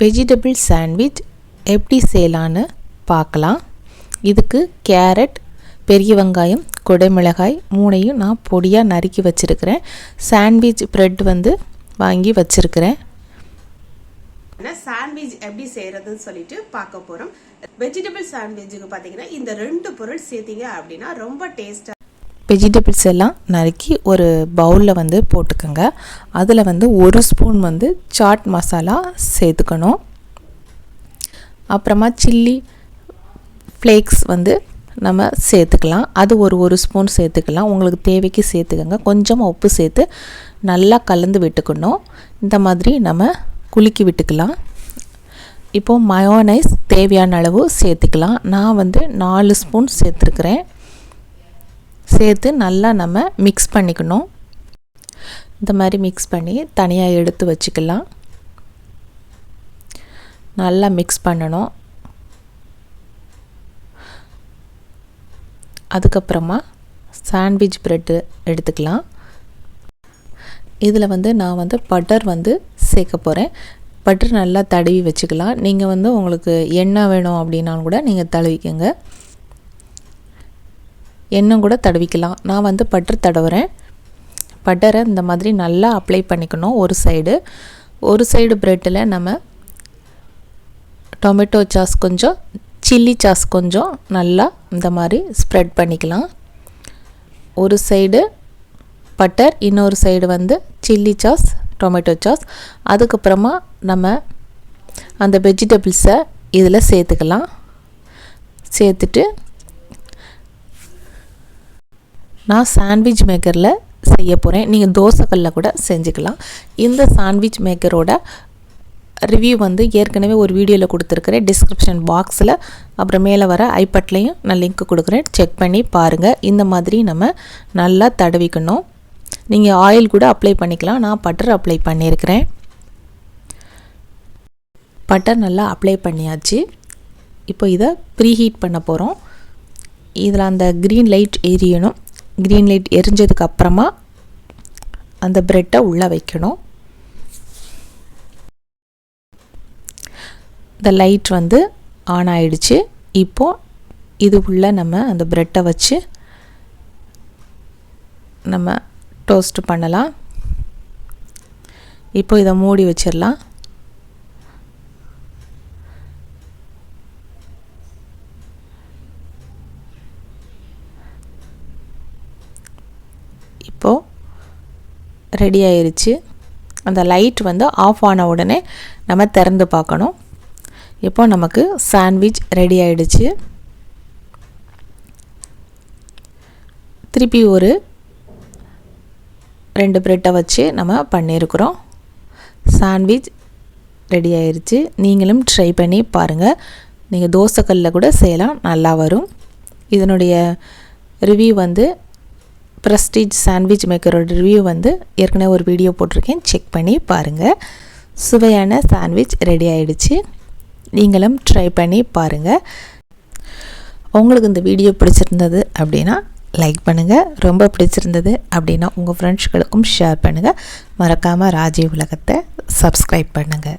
Vegetable sandwich எப்படி செய்யலான்னு பார்க்கலாம். இதுக்கு கேரட் பெரிய வெங்காயம் குடைமிளகாய் மூணையும் நான் பொடியாக நறுக்கி வச்சுருக்கிறேன். சாண்ட்விச் ப்ரெட் வந்து வாங்கி வச்சுருக்கிறேன். சாண்ட்விச் எப்படி செய்கிறதுன்னு சொல்லிட்டு பார்க்க போகிறோம் வெஜிடபிள் சாண்ட்விச்சுக்கு பார்த்தீங்கன்னா இந்த ரெண்டு பொருள் சேர்த்தீங்க அப்படின்னா ரொம்ப டேஸ்ட்டாக வெஜிடபிள்ஸ் எல்லாம் நறுக்கி ஒரு பவுலில் வந்து போட்டுக்கோங்க. அதில் வந்து ஒரு ஸ்பூன் வந்து சாட் மசாலா சேர்த்துக்கணும். அப்புறமா சில்லி ஃப்ளேக்ஸ் வந்து நம்ம சேர்த்துக்கலாம். அது ஒரு ஒரு ஸ்பூன் சேர்த்துக்கலாம். உங்களுக்கு தேவைக்கு சேர்த்துக்கோங்க. கொஞ்சமாக உப்பு சேர்த்து நல்லா கலந்து விட்டுக்கணும். இந்த மாதிரி நம்ம குலுக்கி விட்டுக்கலாம். இப்போது மயோனைஸ் தேவையான அளவு சேர்த்துக்கலாம். நான் வந்து நாலு ஸ்பூன் சேர்த்துருக்குறேன். சேர்த்து நல்லா நம்ம மிக்ஸ் பண்ணிக்கணும். இந்த மாதிரி மிக்ஸ் பண்ணி தனியாக எடுத்து வச்சுக்கலாம். நல்லா மிக்ஸ் பண்ணணும். அதுக்கப்புறமா சாண்ட்விச் ப்ரெட்டு எடுத்துக்கலாம். இதில் வந்து நான் வந்து பட்டர் வந்து சேர்க்க போகிறேன் பட்டர் நல்லா தடவி வச்சுக்கலாம். நீங்கள் வந்து உங்களுக்கு எண்ணெய் வேணும் அப்படின்னாலும் கூட நீங்கள் தழுவிக்கங்க எண்ணெய் கூட தடவிக்கலாம். நான் வந்து பட்டர் தடவுறேன். பட்டரை இந்த மாதிரி நல்லா அப்ளை பண்ணிக்கணும். ஒரு சைடு ஒரு சைடு ப்ரெட்டில் நம்ம டொமேட்டோ சாஸ் கொஞ்சம் சில்லி சாஸ் கொஞ்சம் நல்லா இந்த மாதிரி ஸ்ப்ரெட் பண்ணிக்கலாம். ஒரு சைடு பட்டர் இன்னொரு சைடு வந்து சில்லி சாஸ் டொமேட்டோ சாஸ் அதுக்கப்புறமா நம்ம அந்த வெஜிடபிள்ஸை இதில் சேர்த்துக்கலாம். சேர்த்துட்டு நான் சாண்ட்விச் மேக்கரில் செய்ய போகிறேன் நீங்கள் தோசைக்கல்லில் கூட செஞ்சுக்கலாம். இந்த சாண்ட்விச் மேக்கரோட ரிவ்யூ வந்து ஏற்கனவே ஒரு வீடியோவில் கொடுத்துருக்குறேன். டிஸ்கிரிப்ஷன் பாக்ஸில் அப்புறம் மேலே வர ஐபட்லேயும் நான் லிங்க் கொடுக்குறேன். செக் பண்ணி பாருங்கள் இந்த மாதிரி நம்ம நல்லா தடவிக்கணும். நீங்கள் ஆயில் கூட அப்ளை பண்ணிக்கலாம். நான் பட்டர் அப்ளை பண்ணியிருக்கிறேன். பட்டர் நல்லா அப்ளை பண்ணியாச்சு. இப்போ இதை ப்ரீ ஹீட் பண்ண போகிறோம் இதில் அந்த க்ரீன் லைட் எரியணும். க்ரீன் லைட் எரிஞ்சதுக்கு அப்புறமா அந்த ப்ரெட்டை உள்ளே வைக்கணும். இந்த லைட் வந்து ஆன் ஆயிடுச்சு. இப்போது இது உள்ள நம்ம அந்த ப்ரெட்டை வச்சு நம்ம டோஸ்ட் பண்ணலாம். இப்போ இதை மூடி வச்சிடலாம். இப்போது ரெடி ஆயிருச்சு. அந்த லைட் வந்து ஆஃப் ஆன உடனே நம்ம திறந்து பார்க்கணும். இப்போ நமக்கு சாண்ட்விச் ரெடி ஆயிடுச்சு. திருப்பி ஒரு ரெண்டு ப்ரெட்டை வச்சு நம்ம பண்ணியிருக்கிறோம். சாண்ட்விச் ரெடி ஆயிடுச்சு நீங்களும் ட்ரை பண்ணி பாருங்கள் நீங்கள் தோசைக்கல்லில் கூட செய்யலாம் நல்லா வரும். இதனுடைய ரிவ்யூ வந்து ப்ரெஸ்டீஜ் சாண்ட்விச் மேக்கரோட ரிவ்யூ வந்து ஏற்கனவே ஒரு வீடியோ போட்டிருக்கேன். செக் பண்ணி பாருங்கள் சுவையான சாண்ட்விச் ரெடி ஆகிடுச்சு நீங்களும் ட்ரை பண்ணி பாருங்கள் உங்களுக்கு இந்த வீடியோ பிடிச்சிருந்தது அப்படின்னா லைக் பண்ணுங்கள் ரொம்ப பிடிச்சிருந்தது அப்படின்னா உங்கள் ஃப்ரெண்ட்ஸ்களுக்கும் ஷேர் பண்ணுங்கள் மறக்காமல் ராஜீவ் உலகத்தை சப்ஸ்கிரைப் பண்ணுங்கள்